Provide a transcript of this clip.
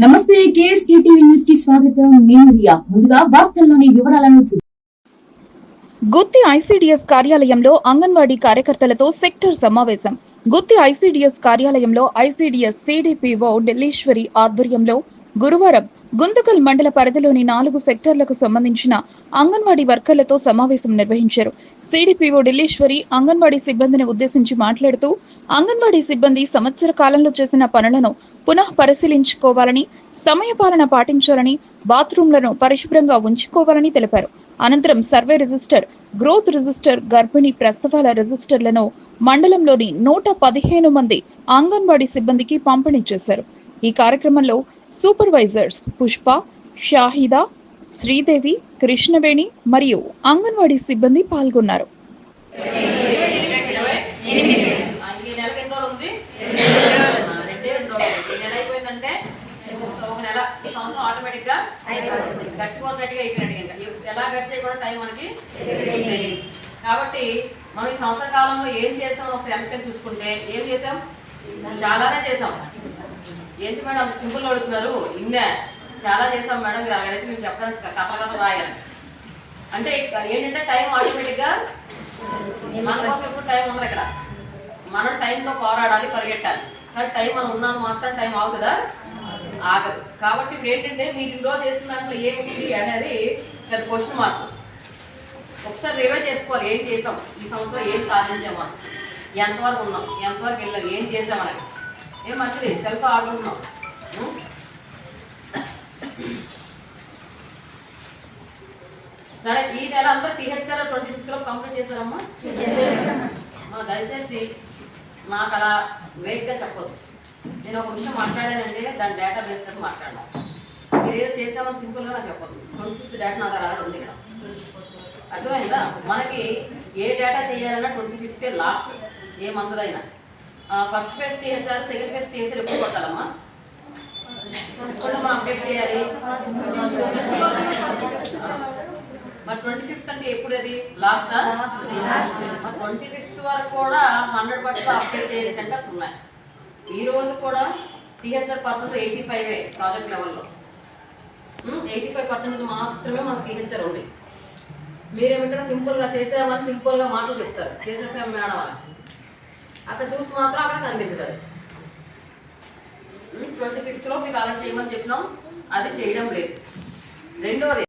నమస్తే KSK TV న్యూస్కి స్వాగతం. నేను రియా. ముందుగా వార్తల్లోని వివరాలను చూ- గుత్తి ఐసీడీఎస్ కార్యాలయంలో అంగన్వాడీ కార్యకర్తలతో సెక్టర్ సమావేశం. గుత్తి ఐసీడీఎస్ కార్యాలయంలో ఐసీడీఎస్ సిడిపిఓ ఢిల్లీశ్వరి ఆధ్వర్యంలో గురువారం గుంతకల్ మండల పరిధిలోని నాలుగు సెక్టర్లకు సంబంధించిన అంగన్వాడీ వర్కర్లతో సమావేశం నిర్వహించారు. సిడిపిఓ ఢిల్లీశ్వరి అంగన్వాడీ సిబ్బందిని ఉద్దేశించి మాట్లాడుతూ అంగన్వాడీ సిబ్బంది సంవత్సర కాలంలో చేసిన పనులను పునః పరిశీలించుకోవాలని సమయపాలన పాటించాలని బాత్రూంలను పరిశుభ్రంగా ఉంచుకోవాలని తెలిపారు. అనంతరం సర్వే రిజిస్టర్ గ్రోత్ రిజిస్టర్ గర్భిణీ ప్రసవాల రిజిస్టర్లను మండలంలోని నూట పదిహేను మంది అంగన్వాడీ సిబ్బందికి పంపిణీ చేశారు. ఈ కార్యక్రమంలో సూపర్వైజర్స్ పుష్ప షాహిదా శ్రీదేవి కృష్ణవేణి మరియు అంగన్వాడీ సిబ్బంది పాల్గొన్నారు. సంవత్సరం ఎలా కూడా టైం కాబట్టి మనం ఈ సంవత్సర కాలంలో ఏం చేసాం? ఒకసారి చూసుకుంటే ఏం చేసాం? చాలానే చేసాం. ఏంటి మేడం? సింపుల్ అడుగుతున్నారు. ఇన్నే. చాలా చేసాం మేడం. మీరు అలాగైతే మేము చెప్పడానికి కథ కథ రాయాలి. అంటే ఏంటంటే టైం ఆటోమేటిక్గా మన కోసం ఎప్పుడు టైం ఉండదు ఇక్కడ. మనం టైంతో పోరాడాలి పరిగెట్టాలి. కానీ టైం మనం ఉన్నాను మాత్రం టైం ఆగుతుందా ఆగదు. కాబట్టి ఇప్పుడు ఏంటంటే మీరు రోజు చేసిన దాంట్లో ఏమిటి అనేది పెద్ద క్వశ్చన్ మార్క్ ఒకసారి రివైజ్ చేసుకోవాలి. ఏం చేసాం? ఈ సంవత్సరం ఏం సాధించాం మనం ఎంతవరకు ఉన్నాం? ఎంతవరకు వెళ్ళాం? ఏం చేసాం అనేది. ఏం మంచిది? సెల్ఫ్ ఆడుకుంటున్నాం ఉం? సరే ఈ నెల అంతా టీహెచ్ఆర్ ట్వంటీ సిక్స్లో కంప్లీట్ చేశారమ్మా? దయచేసి నాకు అలా వేగ్గా చెప్పొద్దు. నేను ఒక నిమిషం మాట్లాడానంటే దాని డేటా బేస్ మీద మాట్లాడాను మీరు ఏదో చేసామని సింపుల్గా నాకు చెప్పొద్దు. ట్వంటీ సిక్స్ డేటా నాకు అలా ఉంది ఇక్కడ. అర్థమైందా? మనకి ఏ డేటా చేయాలన్నా ట్వంటీ ఫిఫ్త్ లాస్ట్ ఏ మందులైనా first phase THR second phase THR ఎప్పుడు కొట్టాలమ్మా? అప్డేట్ చేయాలి. మరి ట్వంటీ ఫిఫ్త్ అంటే ఎప్పుడు అది? లాస్ట్ ట్వంటీ ఫిఫ్త్ వరకు కూడా హండ్రెడ్ పర్సెంట్ అప్డేట్ చేయని సెంటర్స్ ఉన్నాయి. ఈ రోజు కూడా THR percent eighty five project లెవెల్లో ఎయిటీ ఫైవ్ పర్సెంట్ మాత్రమే మనకు టీహెచ్ఆర్ ఉంది. మీరేమి ఇక్కడ సింపుల్గా చేసామని సింపుల్గా మాటలు చెప్తారు. చేసేసాం మేడం అని. అక్కడ చూసి మాత్రం అక్కడ కనిపిస్తుంది. ట్వంటీ ఫిఫ్త్లో మీకు అలా చేయమని చెప్పినాం. అది చేయడం లేదు. రెండవది